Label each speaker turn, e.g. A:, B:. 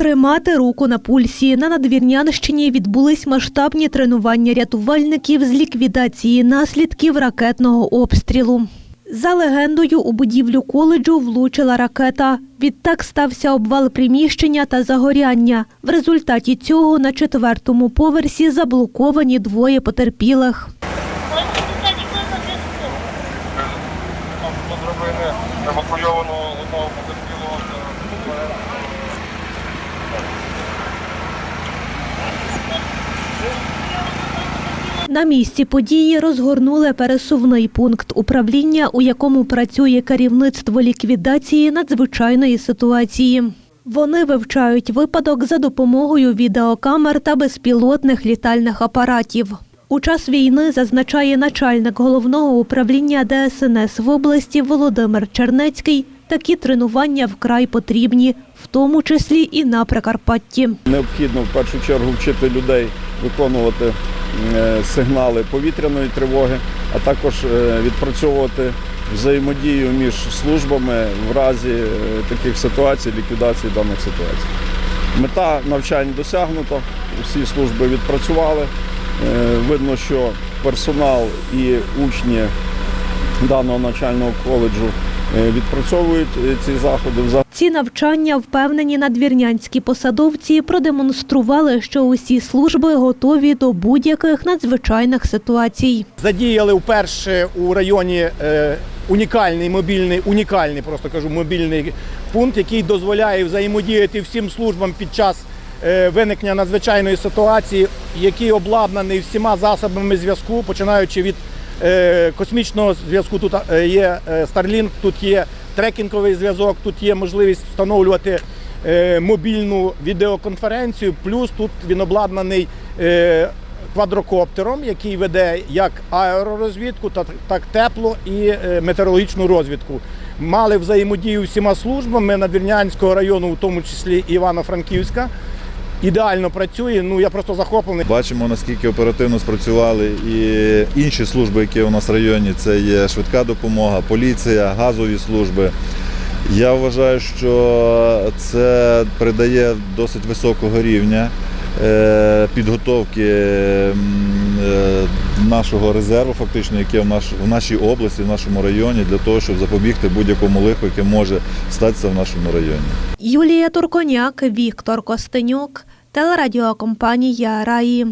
A: Тримати руку на пульсі. На Надвірнянщині відбулись масштабні тренування рятувальників з ліквідації наслідків ракетного обстрілу. За легендою, у будівлю коледжу влучила ракета. Відтак стався обвал приміщення та загоряння. В результаті цього на четвертому поверсі заблоковані двоє потерпілих.
B: Евакуйованого одного потерпілого.
A: На місці події розгорнули пересувний пункт управління, у якому працює керівництво ліквідації надзвичайної ситуації. Вони вивчають випадок за допомогою відеокамер та безпілотних літальних апаратів. У час війни зазначає начальник головного управління ДСНС в області Володимир Чернецький. Такі тренування вкрай потрібні, в тому числі і на Прикарпатті.
C: Необхідно в першу чергу вчити людей виконувати сигнали повітряної тривоги, а також е, відпрацьовувати взаємодію між службами в разі е, таких ситуацій, ліквідації даних ситуацій. Мета навчань досягнута, всі служби відпрацювали. Е, Видно, що персонал і учні даного навчального коледжу е, відпрацьовують е, ці заходи.
A: Ці навчання, впевнені надвірнянські посадовці, продемонстрували, що усі служби готові до будь-яких надзвичайних ситуацій.
D: Задіяли вперше у районі е, унікальний мобільний, унікальний, просто кажу, мобільний пункт, який дозволяє взаємодіяти всім службам під час е, виникнення надзвичайної ситуації, який обладнаний всіма засобами зв'язку, починаючи від е, космічного зв'язку. Тут е, є е, Starlink, тут є трекінговий зв'язок, тут є можливість встановлювати е, мобільну відеоконференцію. Плюс тут він обладнаний е, квадрокоптером, який веде як аеророзвідку, так, тепло і е, метеорологічну розвідку. Мали взаємодію всіма службами Надвірнянського району, в тому числі Івано-Франківська. Ідеально працює. Ну я просто захоплений.
E: Бачимо, наскільки оперативно спрацювали і інші служби, які у нас в районі. Це є швидка допомога, поліція, газові служби. Я вважаю, що це придає досить високого рівня е, підготовки е, нашого резерву, фактично, яке в, наш, в нашій області, в нашому районі, для того, щоб запобігти будь-якому лиху, яке може статися в нашому районі.
A: Юлія Турконяк, Віктор Костенюк, телерадіокомпанія Раї.